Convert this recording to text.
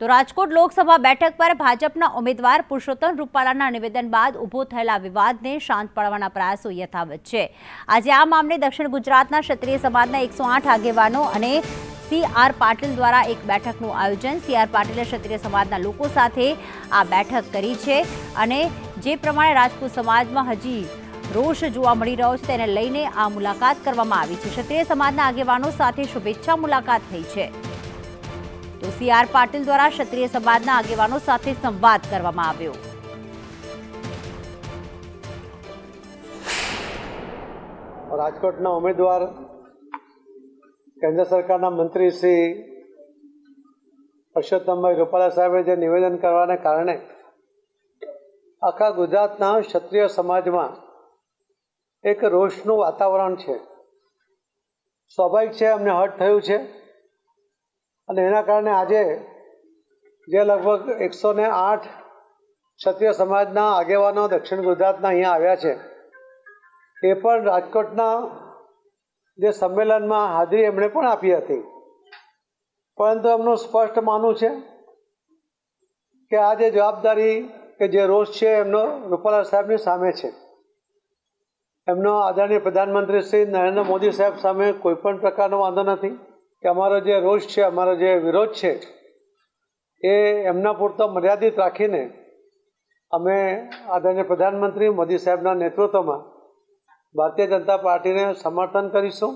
તો રાજકોટ લોકસભા બેઠક પર ભાજપના ઉમેદવાર પુરુષોત્તમ રૂપાલાના નિવેદન બાદ ઊભો થયેલા વિવાદને શાંત પાડવાના પ્રયાસો યથાવત છે. આજે આ મામલે દક્ષિણ ગુજરાતના ક્ષત્રિય સમાજના એકસો આઠ આગેવાનો અને સી આર પાટીલ દ્વારા એક બેઠકનું આયોજન સી આર પાટીલે ક્ષત્રિય સમાજના લોકો સાથે આ બેઠક કરી છે અને જે પ્રમાણે રાજપૂત સમાજમાં હજી રોષ જોવા મળી રહ્યો છે તેને લઈને આ મુલાકાત કરવામાં આવી છે. ક્ષત્રિય સમાજના આગેવાનો સાથે શુભેચ્છા મુલાકાત થઈ છે. તો સી આર પાટીલ દ્વારા ક્ષત્રિય સમાજના આગેવાનો સાથે સંવાદ કરવામાં આવ્યો. રાજકોટના ઉમેદવાર, કેન્દ્ર સરકારના મંત્રી શ્રી પરસોત્તમભાઈ રૂપાલા સાહેબે જે નિવેદન કરવાને કારણે આખા ગુજરાતના ક્ષત્રિય સમાજમાં એક રોષનું વાતાવરણ છે. સ્વાભાવિક છે, અમને હર્ટ થયું છે. અને એના કારણે આજે જે લગભગ એકસો ને આઠ ક્ષત્રિય સમાજના આગેવાનો દક્ષિણ ગુજરાતના અહીંયા આવ્યા છે, એ પણ રાજકોટના જે સંમેલનમાં હાજરી એમણે પણ આપી હતી. પરંતુ એમનું સ્પષ્ટ માનવું છે કે આ જે જવાબદારી કે જે રોષ છે એમનો રૂપાલા સાહેબની સામે છે. એમનો આદરણીય પ્રધાનમંત્રી શ્રી નરેન્દ્ર મોદી સાહેબ સામે કોઈ પણ પ્રકારનો વાંધો નથી. કે અમારો જે રોષ છે, અમારો જે વિરોધ છે, એ એમના પૂરતો મર્યાદિત રાખીને અમે આદરણીય પ્રધાનમંત્રી મોદી સાહેબના નેતૃત્વમાં ભારતીય જનતા પાર્ટીને સમર્થન કરીશું.